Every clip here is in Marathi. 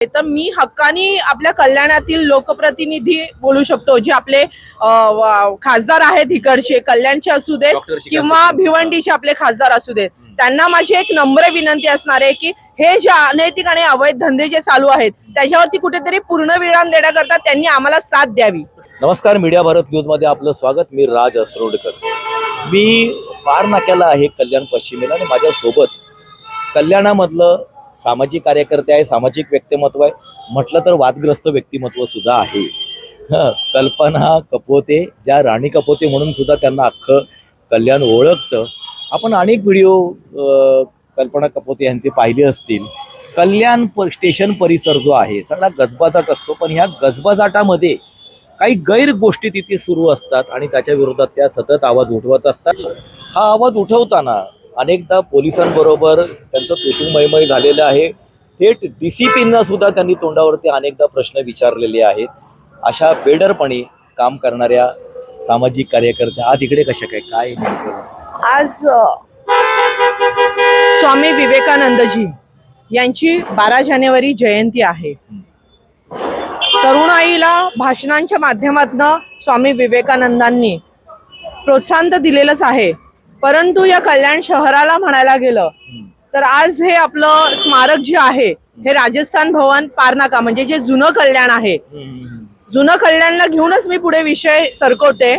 तर मी हक्कानी आपल्या कल्याणातील लोकप्रतिनिधी बोलू शकतो जे आपले खासदार आहेत इकडचे कल्याणचे असू देत किंवा. भिवंडीचे आपले खासदार असू देत. त्यांना माझी एक नम्र विनंती असणार आहे की हे जे अनैतिक आणि अवैध धंदे जे चालू आहेत त्याच्यावरती कुठेतरी पूर्ण विराम देण्याकरता त्यांनी आम्हाला साथ द्यावी. नमस्कार मीडिया भारत न्यूजमध्ये आपलं स्वागत. मी राज असरोडकर. मी पार नाक्याला आहे कल्याण पश्चिमेला आणि माझ्या सोबत कल्याणामधलं सामाजिक कार्यकर्ते आहे सामाजिक व्यक्तिमत्व आहे. म्हटलं तर वादग्रस्त व्यक्तिमत्व सुद्धा आहे. कल्पना कपोते ज्या राणी कपोते म्हणून सुद्धा त्यांना अख्खं कल्याण ओळखतं. आपण अनेक व्हिडिओ कल्पना कपोते यांचे पाहिले असतील. कल्याण प- स्टेशन परिसर जो आहे सगळा गजबाजाट असतो. पण ह्या गजबाजाटामध्ये काही गैर गोष्टी तिथे सुरू असतात आणि त्याच्या विरोधात त्या सतत आवाज उठवत असतात. हा आवाज उठवताना अनेकदा पोलिसांबरोबर त्यांचं तुतुमयमय झालेलं आहे. थेट डी सी पींना सुद्धा त्यांनी तोंडावरती अनेकदा प्रश्न विचारलेले आहेत. अशा बेडरपणे काम करणाऱ्या सामाजिक कार्यकर्त्या आज इकडे कशा काय काय? आज स्वामी विवेकानंदजी यांची बारा जानेवारी जयंती आहे. तरुणाईला भाषणांच्या माध्यमातून स्वामी विवेकानंदांनी प्रोत्साहन तर दिलेलंच आहे परंतु या कल्याण शहराला म्हणायला गेलं तर आज हे आपलं स्मारक जे आहे हे राजस्थान भवन पारनाका म्हणजे जे जुनं कल्याण आहे. जुनं कल्याणला घेऊनच मी पुढे विषय सरकवते.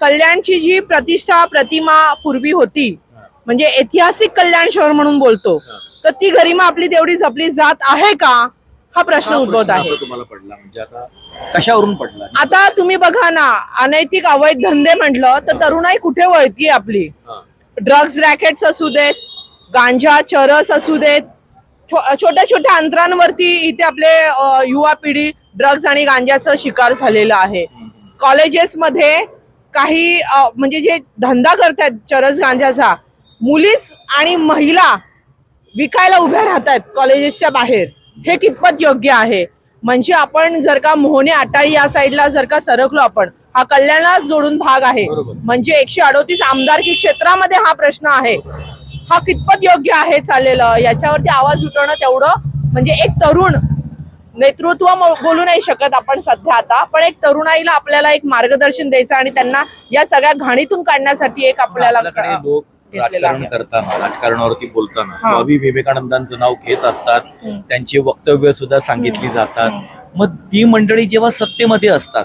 कल्याणची जी प्रतिष्ठा प्रतिमा पूर्वी होती म्हणजे ऐतिहासिक कल्याण शहर म्हणून बोलतो तर ती गरिमा आपली तेवढी जपली जात आहे का? हा प्रश्न उद्भवत आहे. असा तुम्हाला पडला. म्हणजे आता कशावरून पडला? आता तुम्ही बघा ना अनैतिक अवैध धंदे म्हटलं तर तरुणाई कुठे वळतीये आपली. ड्रग्ज रॅकेट्स असू देत गांजा चरस असू देत छोट्या छोट्या अंतरांवरती इथे आपले युवा पिढी ड्रग्ज आणि गांजाचं शिकार झालेलं आहे. कॉलेजेसमध्ये काही म्हणजे जे धंदा करतात चरस गांजाचा मुलीच आणि महिला विकायला उभ्या राहतात कॉलेजेसच्या बाहेर. हे कितपत योग्य आहे? म्हणजे आपण जर का मोहने आटाळी या साईडला जर का सरकलो आपण हा कल्याणला जोडून भाग आहे. म्हणजे एकशे अडोतीस आमदारकी क्षेत्रामध्ये हा प्रश्न आहे. हा कितपत योग्य आहे चाललेलं याच्यावरती आवाज उठवणं तेवढं म्हणजे एक तरुण नेतृत्व बोलू नाही शकत आपण सध्या आता. पण एक तरुणाईला आपल्याला एक मार्गदर्शन द्यायचं आणि त्यांना या सगळ्या घाणीतून काढण्यासाठी एक आपल्याला राजकारण. करताना राजकारणावरती बोलताना हा. स्वामी विवेकानंदांचं नाव घेत असतात. त्यांची वक्तव्य सुद्धा सांगितली जातात. मग ती मंडळी जेव्हा सत्तेमध्ये असतात.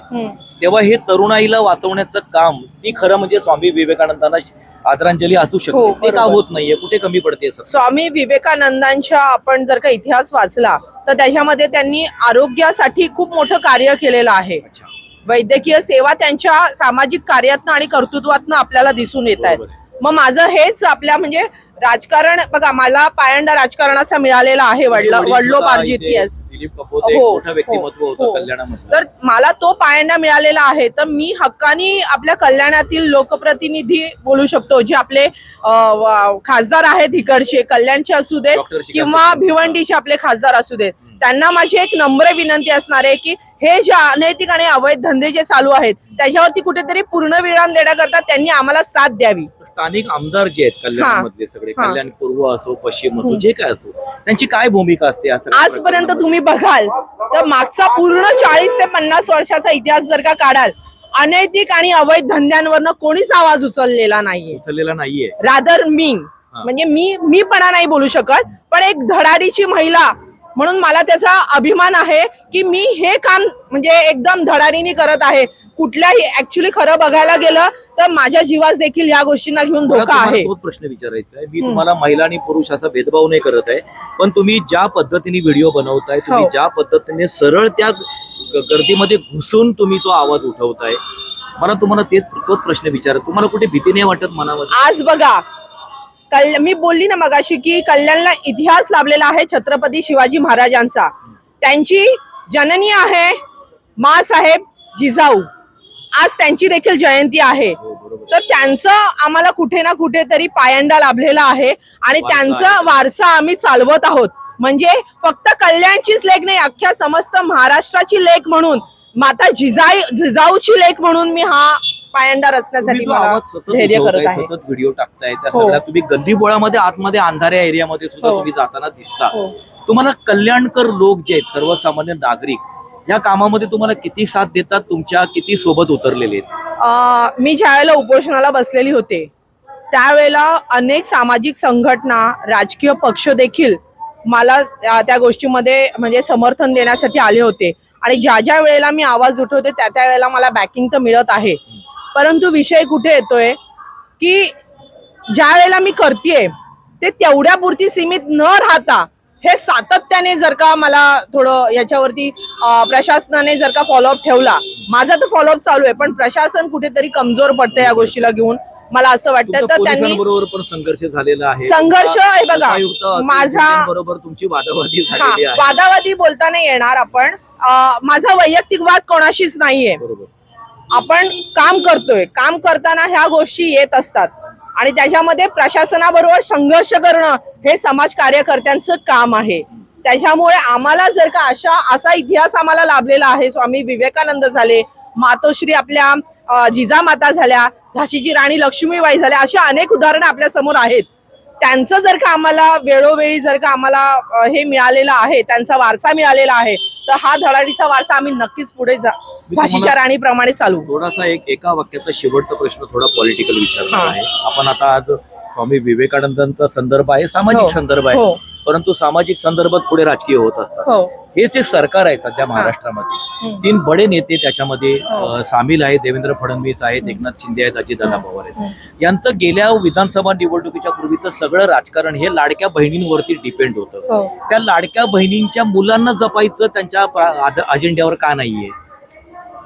तेव्हा हे तरुणाईला वाचवण्याचं काम ती खरं म्हणजे स्वामी विवेकानंदांना आदरांजली असू हो, शकते ते का. होत नाहीये कुठे कमी पडते स्वामी विवेकानंदांच्या आपण जर का इतिहास वाचला तर त्याच्यामध्ये त्यांनी आरोग्यासाठी खूप मोठं कार्य केलेलं आहे वैद्यकीय सेवा त्यांच्या सामाजिक कार्यातनं आणि कर्तृत्वातनं आपल्याला दिसून येत आहेत. मग माझं हेच आपल्या म्हणजे राजकारण बघा मला पायंडा राजकारणाचा मिळालेला आहे वडला वडील वडिलोपार्जित सुद्धा इथे येस दिलीप कपोते एक हो, हो, हो. तर मला तो पायंडा मिळालेला आहे तर मी हक्कानी आपल्या कल्याणातील लोकप्रतिनिधी बोलू शकतो जे आपले अ, व- खासदार आहेत इकडचे कल्याणचे असू देत डॉक्टर किंवा. भिवंडीचे आपले खासदार असू देत. त्यांना माझी एक नम्र विनंती असणार आहे की हे जे अनैतिक आणि अवैध धंदे जे चालू आहेत त्याच्यावरती कुठेतरी पूर्ण विराम देण्याकरता त्यांनी आम्हाला साथ द्यावी स्थानिक आमदार जे आहेत कल्याणमधले सगळे हा. कल्याण पूर्व असो पश्चिम असो. जे काय असो त्यांची काय भूमिका असते या सगळ्या आजपर्यंत प्रकरणामध्ये? तुम्ही बघाल तर मागचा पूर्ण चाळीस ते पन्नास वर्षाचा इतिहास जर का काढाल अनैतिक आणि अवैध धंद्यांवरनं कोणीच आवाज उचललेला नाहीये उचललेला नाहीये रादर मी. म्हणजे मी मी पणा नाही बोलू शकत पण एक धडाडीची महिला म्हणून मला त्याचा अभिमान आहे की मी हे काम म्हणजे एकदम धडाडीने करत आहे. कुठल्याही ऍक्च्युली खरं बघायला गेलं तर माझ्या जीवास देखील या गोष्टींना घेऊन धोका आहे. प्रश्न विचारायचा आहे मी. तुम्हाला महिला आणि पुरुष असा भेदभाव नाही करत आहे पण तुम्ही ज्या पद्धतीने व्हिडिओ बनवताय तुम्ही हो. ज्या पद्धतीने सरळ त्या गर्दीमध्ये घुसून तुम्ही तो आवाज उठवताय मला तुम्हाला तेच तोच प्रश्न विचारत तुम्हाला कुठे भीती नाही वाटत मनामध्ये? आज बघा कल मी बोलली ना मगाशी की कल्याणला इतिहास लाभलेला आहे छत्रपती शिवाजी महाराजांचा त्यांची जननी आहे मा साहेब जिजाऊ आज त्यांची देखील जयंती आहे हो. तर त्यांचं आम्हाला कुठे ना कुठेतरी पायंडा लाभलेला आहे आणि त्यांचा. वारसा आम्ही चालवत आहोत म्हणजे फक्त कल्याणचीच लेख नाही अख्ख्या समस्त महाराष्ट्राची लेख म्हणून माता जिजाई जिजाऊची लेख म्हणून मी हा पायंडा रचण्यासाठी मला धैर्य करत आहे सतत व्हिडिओ टाकताय त्या हो. सगळ्या तुम्ही गल्ली बोळामध्ये आतमध्ये अंधाऱ्या एरियामध्ये सुद्धा हो. तुम्ही जाताना दिसता हो. तुम्हाला कल्याणकर लोक जे आहेत सर्वसामान्य नागरिक या कामामध्ये तुम्हाला किती साथ देतात तुमच्या किती सोबत उतरलेले आहेत अं, मी ज्या वेळेला उपोषणाला बसलेली होते त्यावेळेला अनेक सामाजिक संघटना राजकीय पक्ष देखील मला त्या- त्या गोष्टीमध्ये म्हणजे समर्थन देण्यासाठी आले होते आणि ज्या ज्या वेळेला मी आवाज उठवते त्या त्या वेळेला मला बॅकिंग तर मिळत आहे परंतु विषय कुठे येतोय की ज्या वेळेला मी करतेय ते तेवढ्यापुरती सीमित न राहता हे सातत्याने जर का मला थोडं याच्यावरती प्रशासनाने जर का फॉलोअप ठेवला माझा तर फॉलोअप चालू आहे पण प्रशासन कुठेतरी कमजोर पडतं या गोष्टीला घेऊन मला असं वाटतं तर त्यांनी बरोबर पण संघर्ष झालेला आहे. संघर्ष हे बघा माझा बरोबर तुमची वादावादी आहे. वादावादी बोलता नाही येणार आपण. माझा वैयक्तिक वाद कोणाशीच नाहीये. बरोबर. आपण काम करतोय. काम करताना ह्या गोष्टी येत असतात. आणि त्याच्यामध्ये प्रशासनाबरोबर संघर्ष करणं हे समाज कार्यकर्त्यांचं काम आहे. त्याच्यामुळे आम्हाला जर का अशा असा इतिहास आम्हाला लाभलेला आहे स्वामी विवेकानंद झाले मातोश्री आपल्या जिजामाता झाल्या झाशीची राणी लक्ष्मीबाई झाल्या अशा अनेक उदाहरणं आपल्यासमोर आहेत. त्यांचं जर का आम्हाला वेळोवेळी जर का आम्हाला हे मिळालेलं आहे त्यांचा वारसा मिळालेला आहे तर हा धडाडीचा वारसा आम्ही नक्कीच पुढे झाशीच्या राणीप्रमाणे चालू. थोडासा एक एका वाक्याचा शेवटचा प्रश्न थोडा पॉलिटिकल विचारणार हा. आहे. आपण आता आज स्वामी विवेकानंदांचा संदर्भ आहे सामाजिक हो. संदर्भ आहे. हो. परंतु सामाजिक संदर्भात पुढे राजकीय होत असतात. हो जे सरकार आहे सध्या महाराष्ट्रामध्ये. तीन बडे नेते त्याच्यामध्ये हो. सामील आहेत देवेंद्र फडणवीस आहेत एकनाथ शिंदे आहेत अजितदादा पवार आहेत. यांचं गेल्या विधानसभा निवडणुकीच्या पूर्वीचं सगळं राजकारण हे लाडक्या बहिणींवरती डिपेंड होतं. हो. त्या लाडक्या बहिणींच्या मुलांना जपायचं त्यांच्या अजेंड्यावर का नाहीये?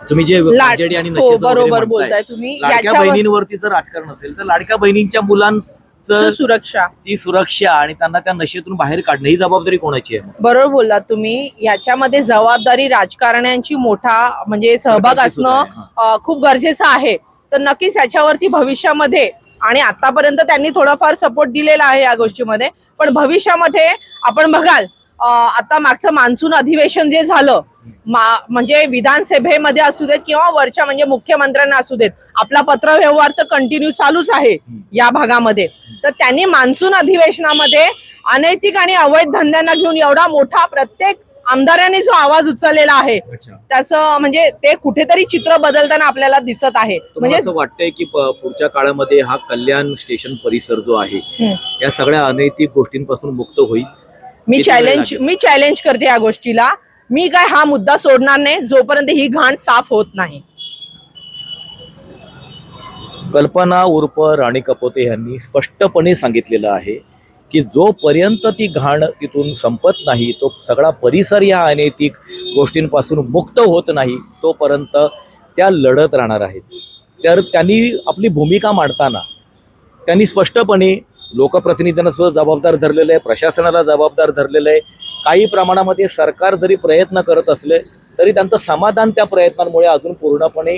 तुम्ही जे आणि हो बरोबर बोलताय तुम्ही. लाडक्या बहिणींवरती जर राजकारण असेल तर लाडक्या बहिणींच्या मुलांचं सुरक्षा. ती सुरक्षा आणि त्यांना त्या नशेतून बाहेर काढणं ही जबाबदारी कोणाची आहे? बरोबर बोललात तुम्ही. याच्यामध्ये जबाबदारी राजकारण्यांची मोठा म्हणजे सहभाग असणं खूप गरजेचं आहे. तर नक्कीच याच्यावरती भविष्यामध्ये आणि आतापर्यंत त्यांनी थोडाफार सपोर्ट दिलेला आहे या गोष्टीमध्ये. पण भविष्यामध्ये आपण बघाल आता मागचं मान्सून अधिवेशन जे झालं म्हणजे विधानसभेमध्ये असू देत किंवा वरच्या म्हणजे मुख्यमंत्र्यांना असू देत आपला पत्रव्यवहार तर कंटिन्यू चालूच आहे या भागामध्ये. तर त्यांनी मान्सून अधिवेशनामध्ये अनैतिक आणि अवैध धंद्यांना घेऊन एवढा मोठा प्रत्येक आमदारांनी जो आवाज उचललेला आहे त्याचं म्हणजे ते कुठेतरी चित्र बदलताना आपल्याला दिसत आहे. म्हणजे असं वाटतंय की पुढच्या काळामध्ये हा कल्याण स्टेशन परिसर जो आहे. या सगळ्या अनैतिक गोष्टींपासून मुक्त होईल? मी चॅलेंज? मी चॅलेंज करते या गोष्टीला. मी काय हा मुद्दा सोडणार नाही जोपर्यंत ही घाण साफ होत नाही. कल्पना उर्फ राणी कपोते यांनी स्पष्टपणे सांगितलेलं आहे की जोपर्यंत ती घाण तिथून संपत नाही तो सगळा परिसर या अनैतिक गोष्टींपासून मुक्त होत नाही तोपर्यंत त्या लढत राहणार आहेत. तर त्यांनी आपली भूमिका मांडताना त्यांनी स्पष्टपणे लोकप्रतिनिधींना सुद्धा जबाबदार धरलेलं आहे प्रशासनाला जबाबदार धरलेलं आहे. काही प्रमाणामध्ये सरकार जरी प्रयत्न करत असले तरी त्यांचं समाधान त्या प्रयत्नांमुळे अजून पूर्णपणे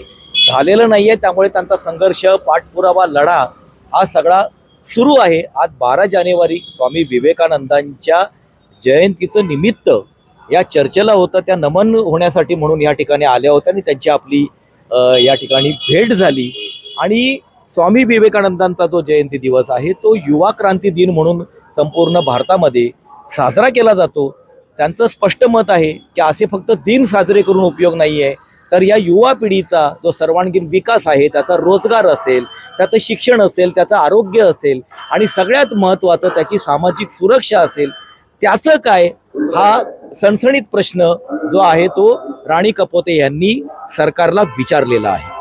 झालेलं नाही आहे त्यामुळे त्यांचा संघर्ष पाठपुरावा लढा हा सगळा सुरू आहे. आज बारा जानेवारी स्वामी विवेकानंदांच्या जयंतीचं निमित्त या चर्चेला होतं. त्या नमन होण्यासाठी म्हणून या ठिकाणी आल्या होत्या आणि त्यांची आपली या ठिकाणी भेट झाली. आणि स्वामी विवेकानंदांचा जो जयंती दिवस आहे तो युवा क्रांती दिन म्हणून संपूर्ण भारतामध्ये साजरा केला जातो. त्यांचं स्पष्ट मत आहे की असे फक्त दिन साजरे करून उपयोग नाही आहे तर या युवा पिढीचा जो सर्वांगीण विकास आहे त्याचा रोजगार असेल त्याचं शिक्षण असेल त्याचं आरोग्य असेल आणि सगळ्यात महत्त्वाचं त्याची सामाजिक सुरक्षा असेल त्याचं काय? हा सणसणीत प्रश्न जो आहे तो राणी कपोते यांनी सरकारला विचारलेला आहे.